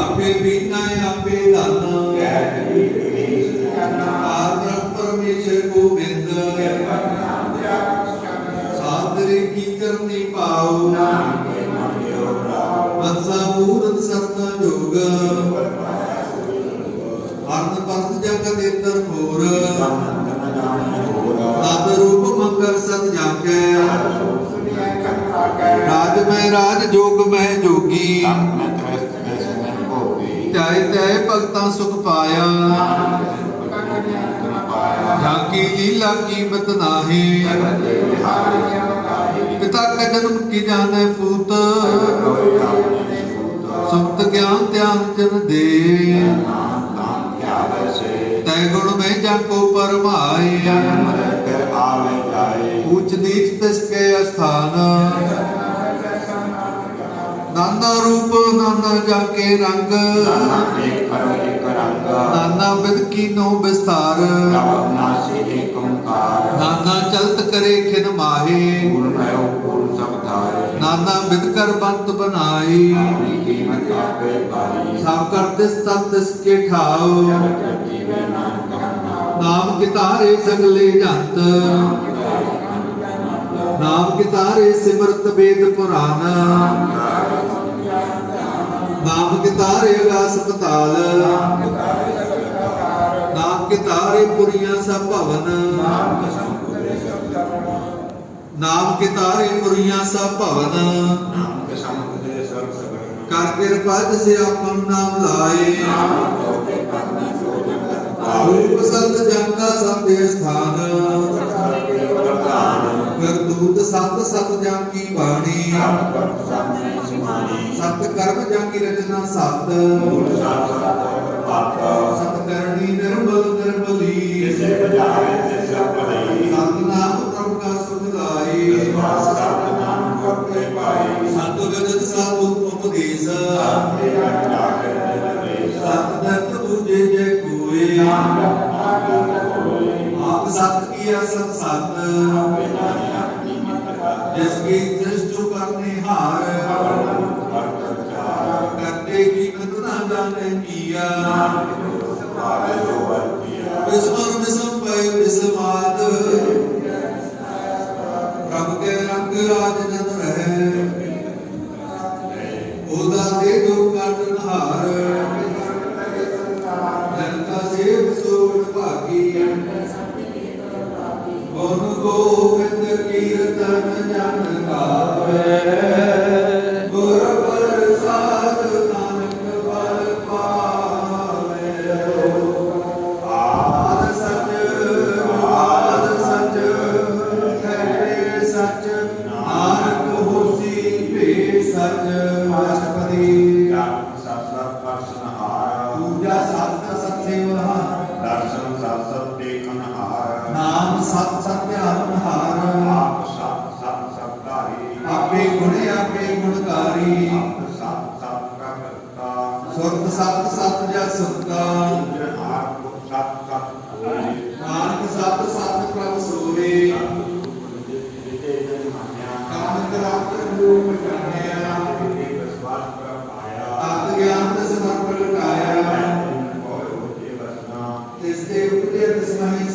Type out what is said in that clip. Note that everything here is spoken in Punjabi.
ਆਪੇ ਬੀਨਾ ਆਪੇ ਦਾਨਾ ਆਦਰ ਪਰਮੇਸ਼ਰ ਗੋਬਿੰਦ। ਸਾਦਰੇ ਕੀ ਕਰਨੀ ਪਾਉ। ਮਨਸਾ ਮੂਰਤ ਸਤਨਾ ਜੋਗ। ਅਰਨ ਪਰਤ ਜਗ ਦੇ ਹੋਰ। ਤਦ ਰੂਪ ਮੰਗਲ ਸਤ ਜਾਗੈ। ਰਾਜ ਮੈਂ ਰਾਜ ਜੋਗ ਮੈਂ ਜੋਗੀ। ਭੋਗੀ। ਤੈ ਤੈ ਭਗਤਾਂ ਸੁਖ ਪਾਇਆ। ਝਾਕੀ ਲੀਲਾ ਕੀਮਤ ਨਾਹੀ। ਪਿਤਾ ਕਾ ਜਨਮ ਕੀ ਜਾਣੈ ਫੂਤ। ਸੁਪਤ ਗਿਆਨ ਧਿਆਨ ਜਨ ਦੇ। ਤੈ ਗੁਣ ਮੈਂ ਜਾ ਕੋ ਪਰਮਾਏ ਊਚ ਨੀਚ ਤਿਸ ਕੇ ਅਸਥਾਨ। ਨਾਨਾ ਰੂਪ ਨਾਨਾ ਜਾ ਕੇ ਰੰਗ। ਨਾਨਾ ਬਿਦ ਕੀਨੋ ਵਿਸਥਾਰ ਨਾਨਾ ਚਲਤ ਕਰੇ ਖਿਨ ਮਾਹੇ। ਨਾਨਾ ਬਿਦ ਕਰ ਬੰਤ ਬਣਾਈ ਸਭ ਕਰ ਤਿਸ ਤਤ ਤਿਸ ਕੇ ਠਾਉ। ਨਾਮ ਕਿਤਾਰੇ ਸਗਲੇ ਜੰਤ। ਨਾਮ ਕਿਤਾਰੇ ਸਿਮਰਤ ਵੇਦ ਪੁਰਾਨ। ਨਾਮ ਕਿਤਾਰੇ ਅਗਾਸ ਨਾਮ ਕਿਤਾਰੇ ਪੁਰੀਆਂ ਸਭ ਭਵਨ। ਨਾਮ ਕਿਤਾਰੇ ਪੁਰੀਆਂ ਸਭ ਭਵਨ। ਕਰ ਕਿਰਪਾ ਜਿਸੇ ਆਪਨ ਨਾਮ ਲਾਏ। ਰੂਪ ਸੰਤ ਜੰਗਾ ਸਭ ਦੇ ਸਥਾਨ। ਕਰਤੂਤ ਸਤ ਸਤ ਜਨ ਕੀ ਬਾਣੀ। ਸਤ ਕਰਮ ਜਨ ਕੀ ਰਚਨਾ ਸਤ। ਸਤ ਕਰਨੀ ਨਿਰਮਲ ਨਿਰਮਲੀ। ਸਤ ਨਾਮ ਪ੍ਰਭ ਕਾ ਸੁਖ ਲਾਈ ਸਤ ਗਜਤ ਸਤ ਉਪਦੇਸ਼। ਸਤ ਦਤ ਤੁਝੇ ਜੇ ਕੋਏ। ਆਪ ਸਤ ਕੀਆ ਸਤ ਸਤ ਜਿਸ ਕੀ ਜਾਣੇ ਕੀਆ ਵਿਸਮਰ ਵਿਸਮ ਪੈ ਵਿਸਮਾਦ ਪ੍ਰਭ ਕੇ ਰੰਗ ਸੁਰਤ ਸਤ ਸਤ ਜਸ ਸੁਤਾ ਨਾਨਕ ਸਤ ਸਤ ਪ੍ਰਭ ਸੋਵੇ ਕਾਮ ਕਰਾਤ ਰੂਪ ਜਾਣਿਆ eu poderia ter se marido